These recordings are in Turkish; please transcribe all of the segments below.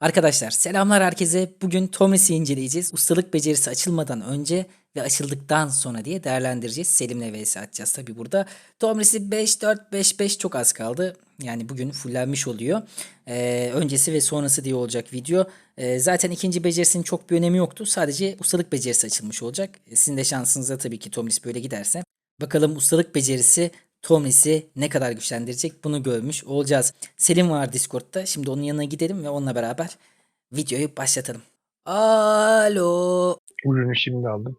Arkadaşlar selamlar herkese. Bugün Thomas'ı inceleyeceğiz. Ustalık becerisi açılmadan önce ve açıldıktan sonra diye değerlendireceğiz. Selim'le vs atacağız tabi burada. Thomas'ı 5-4-5-5 çok az kaldı. Yani bugün fullenmiş oluyor. Ee, öncesi ve sonrası diye olacak video. Ee, zaten ikinci becerisinin çok bir önemi yoktu. Sadece ustalık becerisi açılmış olacak. Ee, Sizin de şansınıza tabii ki Thomas böyle giderse. Bakalım ustalık becerisi Tomris'i ne kadar güçlendirecek bunu görmüş olacağız. Selim var Discord'da. Şimdi onun yanına gidelim ve onunla beraber videoyu başlatalım. Alo. Ürünü şimdi aldım.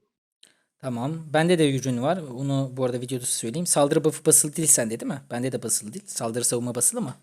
Tamam. Bende de ürün var. Onu bu arada videoda söyleyeyim. Saldırı buff'ı basılı değil sende değil mi? Bende de basılı değil. Saldırı savunma basılı mı?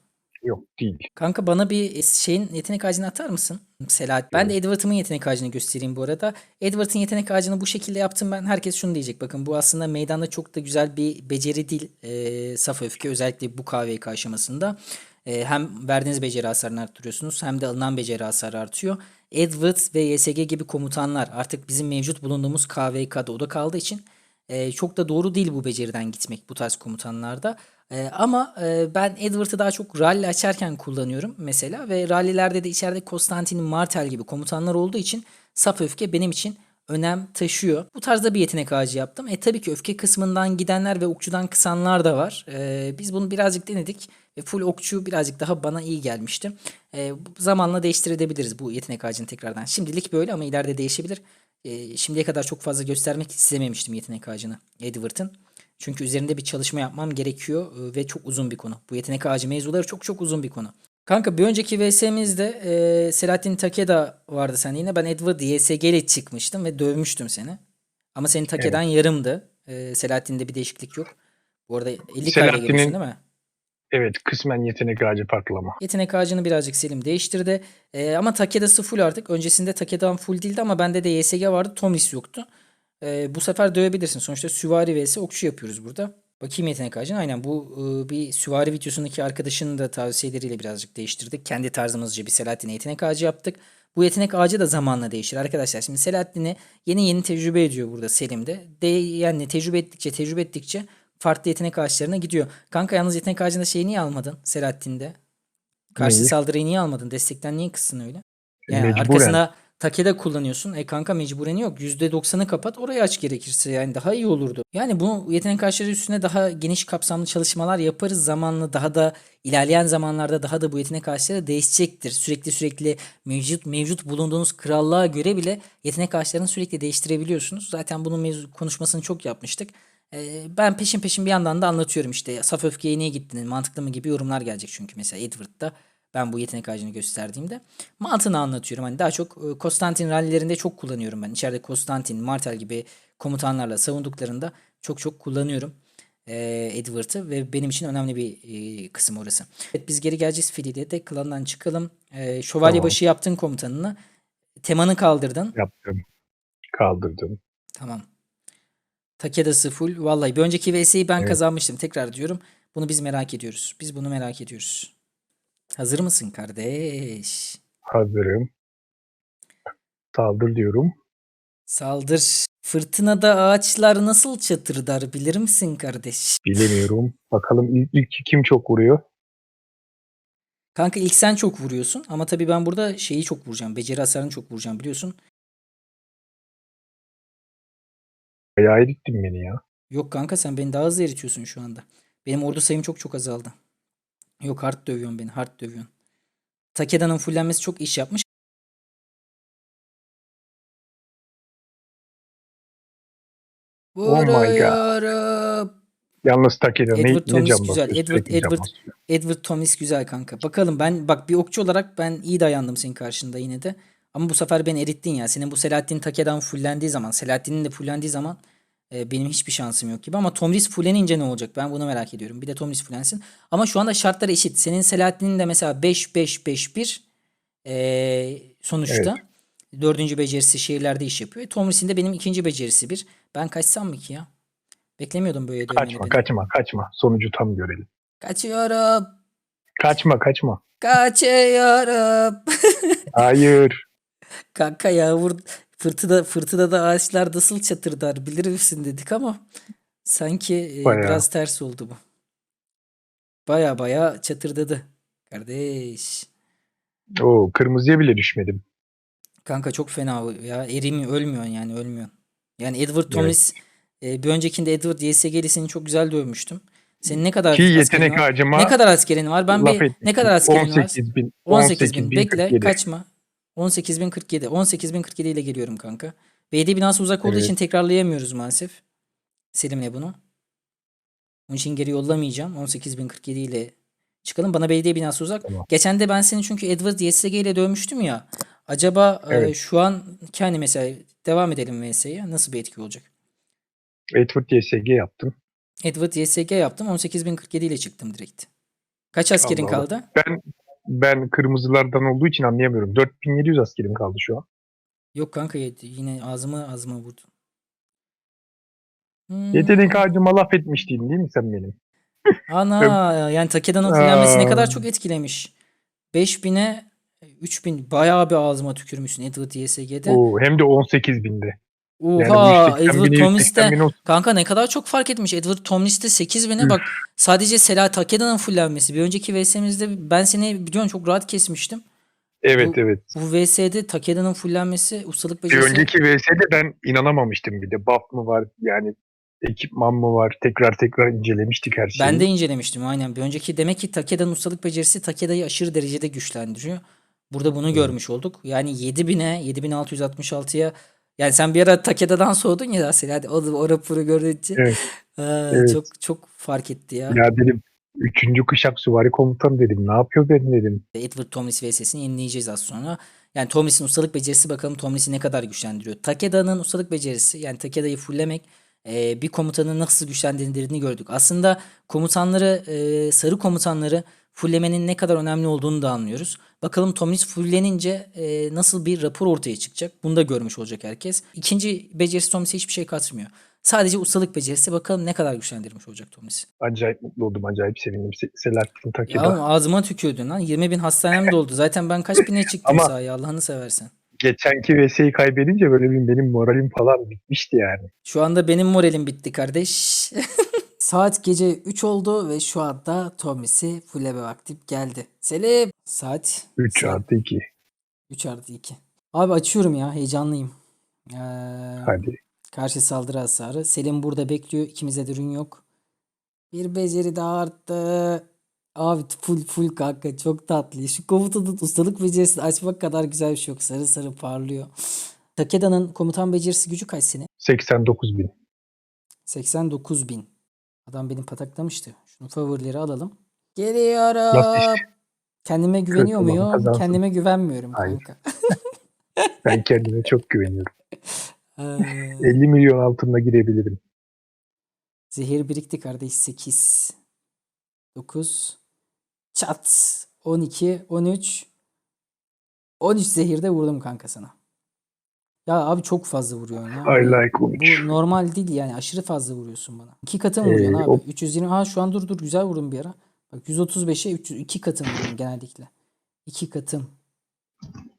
Yok değil. Kanka bana bir şeyin yetenek ağacını atar mısın? Selahat. Ben de Edward'ımın yetenek ağacını göstereyim bu arada. Edward'ın yetenek ağacını bu şekilde yaptım ben. Herkes şunu diyecek. Bakın bu aslında meydanda çok da güzel bir beceri değil. Ee, saf öfke özellikle bu KVK aşamasında. Ee, hem verdiğiniz beceri hasarını arttırıyorsunuz hem de alınan beceri hasarı artıyor. Edward ve YSG gibi komutanlar artık bizim mevcut bulunduğumuz KVK'da oda kaldığı için e, çok da doğru değil bu beceriden gitmek bu tarz komutanlarda. E, ama e, ben Edward'ı daha çok rally açarken kullanıyorum mesela ve rallilerde de içeride Konstantin Martel gibi komutanlar olduğu için saf öfke benim için önem taşıyor. Bu tarzda bir yetenek ağacı yaptım. E tabii ki öfke kısmından gidenler ve okçudan kısanlar da var. E, biz bunu birazcık denedik ve full okçu birazcık daha bana iyi gelmişti. E, zamanla değiştirebiliriz bu yetenek ağacını tekrardan. Şimdilik böyle ama ileride değişebilir. E, şimdiye kadar çok fazla göstermek istememiştim yetenek ağacını Edward'ın. Çünkü üzerinde bir çalışma yapmam gerekiyor e, ve çok uzun bir konu. Bu yetenek ağacı mevzuları çok çok uzun bir konu. Kanka bir önceki VS'mizde e, Selahattin Takeda vardı sen yine. Ben Edward YSG ile çıkmıştım ve dövmüştüm seni. Ama senin Takedan yarımdı. E, Selahattin'de bir değişiklik yok. Bu arada 50 kayla Selahattin'in- girmişsin değil mi? Evet kısmen yetenek ağacı patlama. Yetenek ağacını birazcık Selim değiştirdi. Ee, ama Takeda'sı full artık. Öncesinde Takeda'm full değildi ama bende de YSG vardı. Tomis yoktu. Ee, bu sefer dövebilirsin. Sonuçta süvari vs okçu yapıyoruz burada. Bakayım yetenek ağacına. Aynen bu e, bir süvari videosundaki arkadaşının da tavsiyeleriyle birazcık değiştirdik. Kendi tarzımızca bir Selahattin'e yetenek ağacı yaptık. Bu yetenek ağacı da zamanla değişir arkadaşlar. Şimdi Selahattin'i yeni yeni tecrübe ediyor burada Selim'de. De, yani tecrübe ettikçe tecrübe ettikçe farklı yetenek ağaçlarına gidiyor. Kanka yalnız yetenek ağacında şeyi niye almadın Selahattin'de? Karşı Neyi? saldırıyı niye almadın? Destekten niye kızsın öyle? Yani Mecburen. arkasına Takeda kullanıyorsun. E kanka mecburen yok. %90'ı kapat orayı aç gerekirse. Yani daha iyi olurdu. Yani bu yetenek ağaçları üstüne daha geniş kapsamlı çalışmalar yaparız. Zamanla daha da ilerleyen zamanlarda daha da bu yetenek ağaçları değişecektir. Sürekli sürekli mevcut mevcut bulunduğunuz krallığa göre bile yetenek ağaçlarını sürekli değiştirebiliyorsunuz. Zaten bunun mevzu konuşmasını çok yapmıştık. Ee, ben peşin peşin bir yandan da anlatıyorum işte saf öfkeye niye gittin mantıklı mı gibi yorumlar gelecek çünkü mesela Edward'da ben bu yetenek ağacını gösterdiğimde mantığını anlatıyorum. Hani daha çok e, Konstantin rallilerinde çok kullanıyorum ben. İçeride Konstantin, Martel gibi komutanlarla savunduklarında çok çok kullanıyorum e, Edward'ı ve benim için önemli bir e, kısım orası. Evet biz geri geleceğiz Fili'de de klandan çıkalım. E, şövalye Tamam. başı yaptın komutanını. Temanı kaldırdın. Yaptım. Kaldırdım. Tamam. Takeda'sı full. Vallahi bir önceki VS'yi ben Evet. kazanmıştım. Tekrar diyorum. Bunu biz merak ediyoruz. Biz bunu merak ediyoruz. Hazır mısın kardeş? Hazırım. Saldır diyorum. Saldır. Fırtınada ağaçlar nasıl çatırdar bilir misin kardeş? Bilemiyorum. Bakalım ilk, ilk kim çok vuruyor? Kanka ilk sen çok vuruyorsun ama tabii ben burada şeyi çok vuracağım. Beceri hasarını çok vuracağım biliyorsun. Bayağı erittin beni ya. Yok kanka sen beni daha hızlı eritiyorsun şu anda. Benim ordu sayım çok çok azaldı. Yok hard dövüyorsun beni hard dövüyorsun. Takeda'nın fullenmesi çok iş yapmış. Oh my God. Yalnız Takeda ne, Edward ne Thomas can güzel. Edward- Edward- basıyor. Edward Thomas güzel kanka. Bakalım ben bak bir okçu olarak ben iyi dayandım senin karşında yine de. Ama bu sefer beni erittin ya. Senin bu Selahattin Takedan fullendiği zaman, Selahattin'in de fullendiği zaman e, benim hiçbir şansım yok gibi. Ama Tomris fullenince ne olacak? Ben bunu merak ediyorum. Bir de Tomris fullensin. Ama şu anda şartlar eşit. Senin Selahattin'in de mesela 5-5-5-1 e, sonuçta. Dördüncü becerisi şehirlerde iş yapıyor. E, Tomris'in de benim ikinci becerisi bir. Ben kaçsam mı ki ya? Beklemiyordum böyle Kaçma beni. kaçma kaçma. Sonucu tam görelim. Kaçıyorum. Kaçma kaçma. Kaçıyorum. Hayır. Kanka yağmur fırtına fırtınada ağaçlar nasıl çatırdar bilir misin dedik ama sanki e, Bayağı. biraz ters oldu bu. Baya baya çatırdadı kardeş. Oo, kırmızıya bile düşmedim. Kanka çok fena ya. Erimi ölmüyorsun yani ölmüyorsun. Yani Edward Thomas e, bir öncekinde Edward YSG'lisini çok güzel dövmüştüm. Senin ne kadar Ki yetenek var? ağacıma Ne kadar askerin var? Ben bir ne kadar askerin var? 18 bin. 18 bin. Bekle 18.047. kaçma. 18.047. 18.047 ile geliyorum kanka. BD binası uzak olduğu Evet. için tekrarlayamıyoruz maalesef. Selim'le bunu. Onun için geri yollamayacağım. 18.047 ile çıkalım. Bana BD binası uzak. Tamam. Geçen de ben seni çünkü Edward YSG ile dövmüştüm ya. Acaba e, Evet. şu an hani mesela devam edelim VS'ye. Nasıl bir etki olacak? Edward YSG yaptım. Edward YSG yaptım. 18.047 ile çıktım direkt. Kaç askerin Allah. kaldı? Ben ben kırmızılardan olduğu için anlayamıyorum. 4700 askerim kaldı şu an. Yok kanka yine ağzıma ağzıma vurdun. Hmm. Yetenek ağacıma laf etmiştin değil mi sen benim? Ana yani Takeda'nın fullenmesi ne kadar çok etkilemiş. 5000'e 3000 bayağı bir ağzıma tükürmüşsün Edward YSG'de. Oo, hem de 18 binde. Yani Oha 180 Edward bini, Thomas'te 180 bini olsun. kanka ne kadar çok fark etmiş. Edward Thomas'te 8000'e bak sadece Sela Takeda'nın fullenmesi. Bir önceki VS'mizde ben seni biliyorsun çok rahat kesmiştim. Evet evet. Bu VS'de Takeda'nın fullenmesi ustalık Bir becerisi. önceki VS'de ben inanamamıştım bir de. Buff mı var yani ekipman mı var? Tekrar tekrar incelemiştik her şeyi. Ben de incelemiştim aynen. Bir önceki demek ki Takeda'nın ustalık becerisi Takeda'yı aşırı derecede güçlendiriyor. Burada bunu görmüş olduk. Yani 7000'e 7666'ya yani sen bir ara Takeda'dan soğudun ya Asel. Hadi o, o raporu görünce. Evet. Aa, Evet. Çok çok fark etti ya. Ya dedim Üçüncü kuşak süvari komutanı dedim. Ne yapıyor ben dedim. Edward Thomas vs'sini yenileyeceğiz az sonra. Yani Thomas'in ustalık becerisi bakalım Thomas'i ne kadar güçlendiriyor. Takeda'nın ustalık becerisi yani Takeda'yı fulllemek e, bir komutanı nasıl güçlendirdiğini gördük. Aslında komutanları e, sarı komutanları fulllemenin ne kadar önemli olduğunu da anlıyoruz. Bakalım Thomas fullenince e, nasıl bir rapor ortaya çıkacak. Bunu da görmüş olacak herkes. İkinci becerisi Thomas'e hiçbir şey katmıyor. Sadece ustalık becerisi bakalım ne kadar güçlendirmiş olacak Thomas. Acayip mutlu oldum. Acayip sevindim. Se- Selahattin Ya Takeda. oğlum ağzıma tükürdün lan. 20 bin hastanem doldu. Zaten ben kaç bine çıktım Ama- sahaya Allah'ını seversen. Geçenki VS'yi kaybedince böyle bir benim moralim falan bitmişti yani. Şu anda benim moralim bitti kardeş. Saat gece 3 oldu ve şu anda Tommy'si fulleme vakti geldi. Selim. Saat 3 saat artı 2. 3 artı 2. Abi açıyorum ya heyecanlıyım. Ee, Hadi. karşı saldırı hasarı. Selim burada bekliyor. İkimize de ürün yok. Bir beceri daha arttı. Abi full full kanka çok tatlı. Şu komutanın ustalık becerisini açmak kadar güzel bir şey yok. Sarı sarı parlıyor. Takeda'nın komutan becerisi gücü kaç senin? 89 bin. 89 bin. Adam beni pataklamıştı. Şunu favorileri alalım. Geliyorum. Kendime güveniyor muyum? kazansın. Kendime güvenmiyorum Hayır. kanka. Ben kendime çok güveniyorum. Ee, 50 milyon altında girebilirim. Zehir birikti kardeş. 8. 9. Çat. 12. 13. 13 zehirde vurdum kanka sana. Ya abi çok fazla vuruyorsun ya. I like Bu 13. normal değil yani aşırı fazla vuruyorsun bana. İki katım Ee, vuruyorsun abi. o- 320 ha şu an dur dur güzel vurdum bir ara. Bak 135'e 300, iki katım vuruyorum genellikle. İki katım.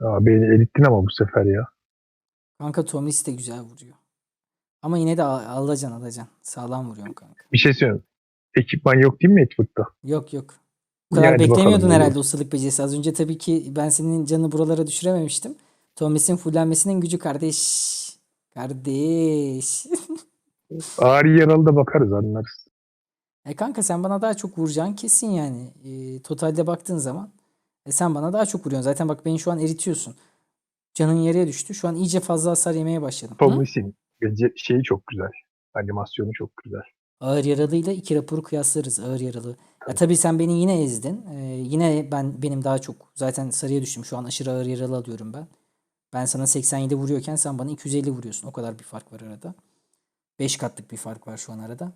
Aa, beni erittin ama bu sefer ya. Kanka Tomis de güzel vuruyor. Ama yine de al- alacaksın alacaksın. Sağlam vuruyorsun kanka. Bir şey söyleyeyim. Ekipman yok değil mi Edward'da? Yok yok. Bu kadar Yani beklemiyordun herhalde ustalık becerisi. Az önce tabii ki ben senin canını buralara düşürememiştim. Tomis'in fullenmesinin gücü kardeş. Kardeş. Ağrı yaralı da bakarız anlarız. E kanka sen bana daha çok vuracaksın kesin yani. E, totalde baktığın zaman e, sen bana daha çok vuruyorsun. Zaten bak beni şu an eritiyorsun. Canın yarıya düştü. Şu an iyice fazla hasar yemeye başladım. Thomas'in şeyi çok güzel. Animasyonu çok güzel. Ağır yaralıyla iki raporu kıyaslarız ağır yaralı. Ya tabii sen beni yine ezdin. Ee, yine ben benim daha çok zaten sarıya düştüm. Şu an aşırı ağır yaralı alıyorum ben. Ben sana 87 vuruyorken sen bana 250 vuruyorsun. O kadar bir fark var arada. 5 katlık bir fark var şu an arada.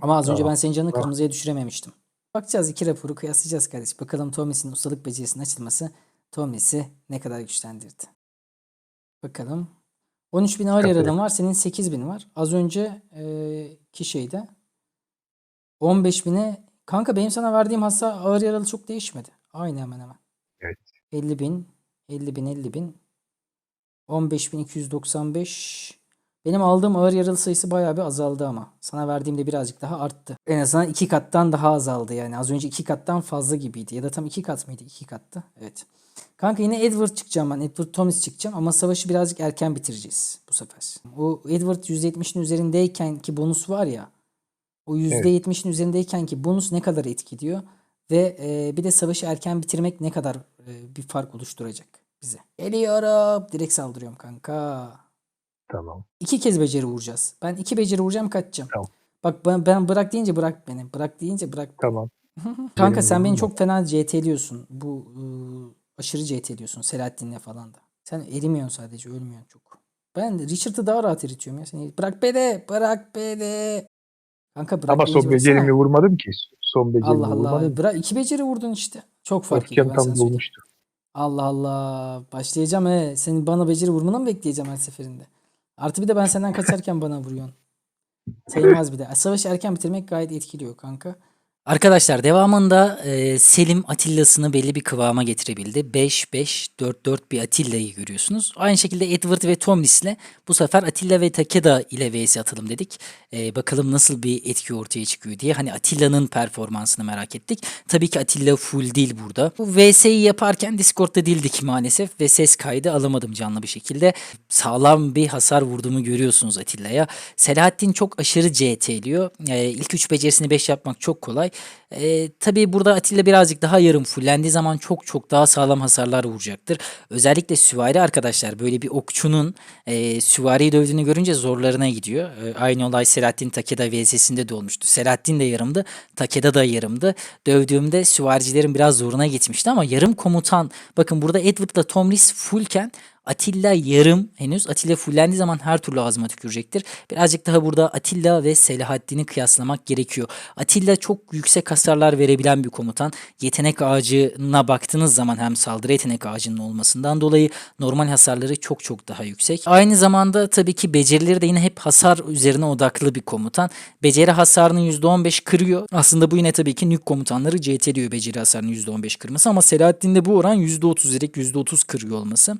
Ama az önce Tamam. ben senin canını Tamam. kırmızıya düşürememiştim. Bakacağız iki raporu kıyaslayacağız kardeş. Bakalım Tommy'sin ustalık becerisinin açılması Tommy'si ne kadar güçlendirdi. Bakalım. 13 bin ağır yaradan var. Senin 8 bin var. Az önce e, ki şeyde 15 bine kanka benim sana verdiğim hasar ağır yaralı çok değişmedi. Aynı hemen hemen. Evet. 50 bin 50 bin 50 bin 15 bin 295 Benim aldığım ağır yaralı sayısı bayağı bir azaldı ama. Sana verdiğimde birazcık daha arttı. En azından iki kattan daha azaldı yani. Az önce iki kattan fazla gibiydi. Ya da tam iki kat mıydı? İki kattı. Evet. Kanka yine Edward çıkacağım ben. Edward Thomas çıkacağım ama savaşı birazcık erken bitireceğiz bu sefer. O Edward %70'in üzerindeyken ki bonus var ya. O %70'in üzerindeyken ki bonus ne kadar etkiliyor? Ve e, bir de savaşı erken bitirmek ne kadar e, bir fark oluşturacak bize. Geliyorum. Direkt saldırıyorum kanka. Tamam. İki kez beceri vuracağız. Ben iki beceri vuracağım kaçacağım. Tamam. Bak ben, ben bırak deyince bırak beni. Bırak deyince bırak. Tamam. Kanka Benim sen beni çok fena CT'liyorsun. Bu ıı, aşırı CT'liyorsun Selahattin'le falan da. Sen erimiyorsun sadece ölmüyorsun çok. Ben Richard'ı daha rahat eritiyorum ya. Seni bırak beni. Bırak beni. Kanka bırak Ama son becerimi vurmadım ki. Son becerimi Allah Allah. vurmadım. Bırak iki beceri vurdun işte. Çok fark ediyor Öfkem tam bulmuştu. Allah Allah. Başlayacağım he. Senin bana beceri vurmanı mı bekleyeceğim her seferinde? Artı bir de ben senden kaçarken bana vuruyorsun. Sayılmaz bir de. Savaşı erken bitirmek gayet etkiliyor kanka. Arkadaşlar devamında e, Selim Atilla'sını belli bir kıvama getirebildi. 5-5-4-4 bir Atilla'yı görüyorsunuz. Aynı şekilde Edward ve Tomlis ile bu sefer Atilla ve Takeda ile vs atalım dedik. E, bakalım nasıl bir etki ortaya çıkıyor diye. Hani Atilla'nın performansını merak ettik. Tabii ki Atilla full değil burada. Bu VS'yi yaparken Discord'da değildik maalesef ve ses kaydı alamadım canlı bir şekilde. Sağlam bir hasar vurduğumu görüyorsunuz Atilla'ya. Selahattin çok aşırı CT'liyor. E, ilk 3 becerisini 5 yapmak çok kolay. E, tabii burada Atilla birazcık daha yarım fullendiği zaman çok çok daha sağlam hasarlar vuracaktır. Özellikle süvari arkadaşlar böyle bir okçunun e, süvariyi dövdüğünü görünce zorlarına gidiyor. E, aynı olay Selahattin Takeda VS'sinde de olmuştu. Selahattin de yarımdı, Takeda da yarımdı. Dövdüğümde süvaricilerin biraz zoruna gitmişti ama yarım komutan bakın burada Edward'la Tomris fullken Atilla yarım henüz. Atilla fullendiği zaman her türlü ağzıma tükürecektir. Birazcık daha burada Atilla ve Selahaddin'i kıyaslamak gerekiyor. Atilla çok yüksek hasarlar verebilen bir komutan. Yetenek ağacına baktığınız zaman hem saldırı yetenek ağacının olmasından dolayı normal hasarları çok çok daha yüksek. Aynı zamanda tabii ki becerileri de yine hep hasar üzerine odaklı bir komutan. Beceri hasarını %15 kırıyor. Aslında bu yine tabii ki nük komutanları CT'liyor beceri hasarını %15 kırması ama Selahaddin'de bu oran %30 direkt %30 kırıyor olması.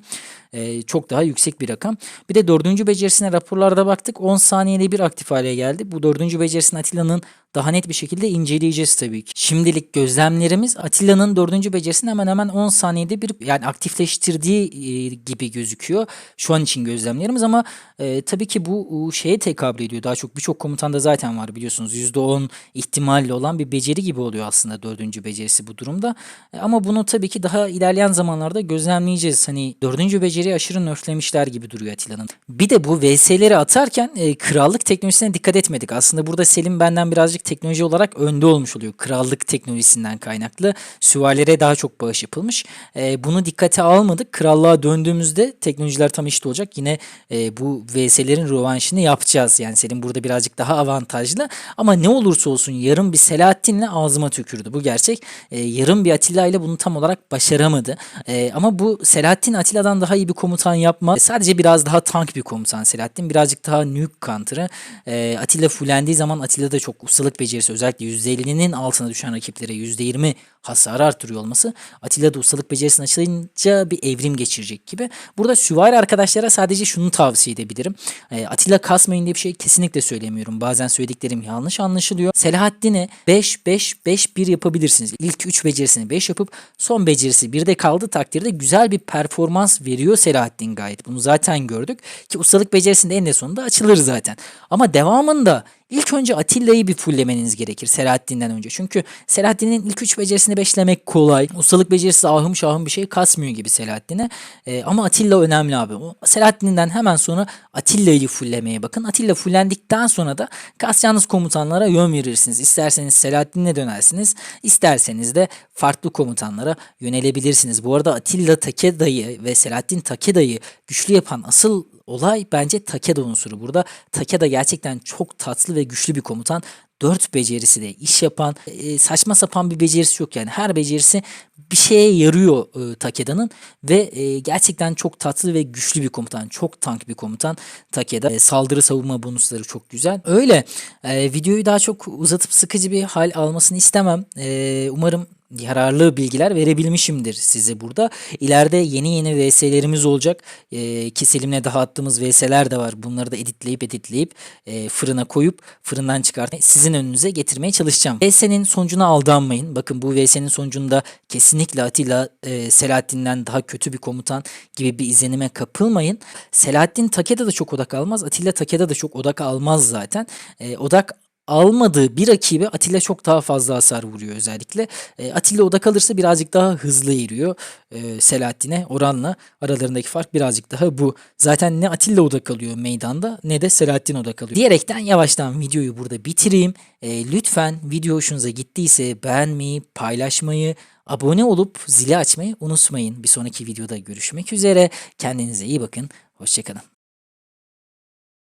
Ee, çok daha yüksek bir rakam. Bir de dördüncü becerisine raporlarda baktık. 10 saniyede bir aktif hale geldi. Bu dördüncü becerisini Atilla'nın daha net bir şekilde inceleyeceğiz tabii ki. Şimdilik gözlemlerimiz Atilla'nın dördüncü becerisini hemen hemen 10 saniyede bir yani aktifleştirdiği e, gibi gözüküyor. Şu an için gözlemlerimiz ama e, tabii ki bu şeye tekabül ediyor. Daha çok birçok komutanda zaten var biliyorsunuz. %10 ihtimalle olan bir beceri gibi oluyor aslında dördüncü becerisi bu durumda. E, ama bunu tabii ki daha ilerleyen zamanlarda gözlemleyeceğiz. Hani dördüncü beceriyi aşırı nörflemişler gibi duruyor Atilla'nın. Bir de bu VS'leri atarken e, krallık teknolojisine dikkat etmedik. Aslında burada Selim benden birazcık teknoloji olarak önde olmuş oluyor. Krallık teknolojisinden kaynaklı. Süvarilere daha çok bağış yapılmış. E, bunu dikkate almadık. Krallığa döndüğümüzde teknolojiler tam eşit olacak. Yine e, bu VS'lerin rövanşını yapacağız. Yani Selim burada birazcık daha avantajlı. Ama ne olursa olsun yarım bir Selahattin'le ağzıma tükürdü. Bu gerçek. E, yarım bir Atilla ile bunu tam olarak başaramadı. E, ama bu Selahattin Atilla'dan daha iyi bir komutan yapma. Sadece biraz daha tank bir komutan Selahattin. Birazcık daha nuke counter'ı. E, Atilla fullendiği zaman Atilla da çok ustalık becerisi özellikle %50'nin altına düşen rakiplere %20 hasarı artırıyor olması Atilla da ustalık becerisini açılınca bir evrim geçirecek gibi. Burada süvari arkadaşlara sadece şunu tavsiye edebilirim. E, Atilla kasmayın diye bir şey kesinlikle söylemiyorum. Bazen söylediklerim yanlış anlaşılıyor. Selahaddin'i 5-5-5-1 yapabilirsiniz. İlk 3 becerisini 5 yapıp son becerisi 1'de kaldığı takdirde güzel bir performans veriyor Selahaddin gayet. Bunu zaten gördük ki ustalık becerisinde en de sonunda açılır zaten. Ama devamında İlk önce Atilla'yı bir fullemeniz gerekir Selahaddin'den önce. Çünkü Selahaddin'in ilk üç becerisini beşlemek kolay. Ustalık becerisi ahım şahım bir şey kasmıyor gibi Selahaddin'e. Ee, ama Atilla önemli abi. O Selahaddin'den hemen sonra Atilla'yı fullemeye bakın. Atilla fullendikten sonra da kasacağınız komutanlara yön verirsiniz. İsterseniz Selahaddin'e dönersiniz. isterseniz de farklı komutanlara yönelebilirsiniz. Bu arada Atilla Takeda'yı ve Selahaddin Takeda'yı güçlü yapan asıl olay bence Takeda unsuru burada. Takeda gerçekten çok tatlı ve güçlü bir komutan. Dört becerisi de iş yapan e, saçma sapan bir becerisi yok yani her becerisi bir şeye yarıyor e, Takeda'nın ve e, gerçekten çok tatlı ve güçlü bir komutan çok tank bir komutan Takeda E, saldırı savunma bonusları çok güzel öyle e, videoyu daha çok uzatıp sıkıcı bir hal almasını istemem E, umarım yararlı bilgiler verebilmişimdir size burada. İleride yeni yeni VS'lerimiz olacak. Ee, ki Selim'le daha attığımız VS'ler de var. Bunları da editleyip editleyip e, fırına koyup fırından çıkartıp sizin önünüze getirmeye çalışacağım. VS'nin sonucuna aldanmayın. Bakın bu VS'nin sonucunda kesinlikle Atilla e, Selahattin'den daha kötü bir komutan gibi bir izlenime kapılmayın. Selahattin Takeda da çok odak almaz. Atilla Takeda da çok odak almaz zaten. E, odak almadığı bir rakibe Atilla çok daha fazla hasar vuruyor özellikle. E, Atilla odak alırsa birazcık daha hızlı eriyor e, Selahattin'e oranla. Aralarındaki fark birazcık daha bu. Zaten ne Atilla odak alıyor meydanda ne de Selahattin odak alıyor. Diyerekten yavaştan videoyu burada bitireyim. E, lütfen video hoşunuza gittiyse beğenmeyi, paylaşmayı, abone olup zili açmayı unutmayın. Bir sonraki videoda görüşmek üzere. Kendinize iyi bakın. Hoşçakalın.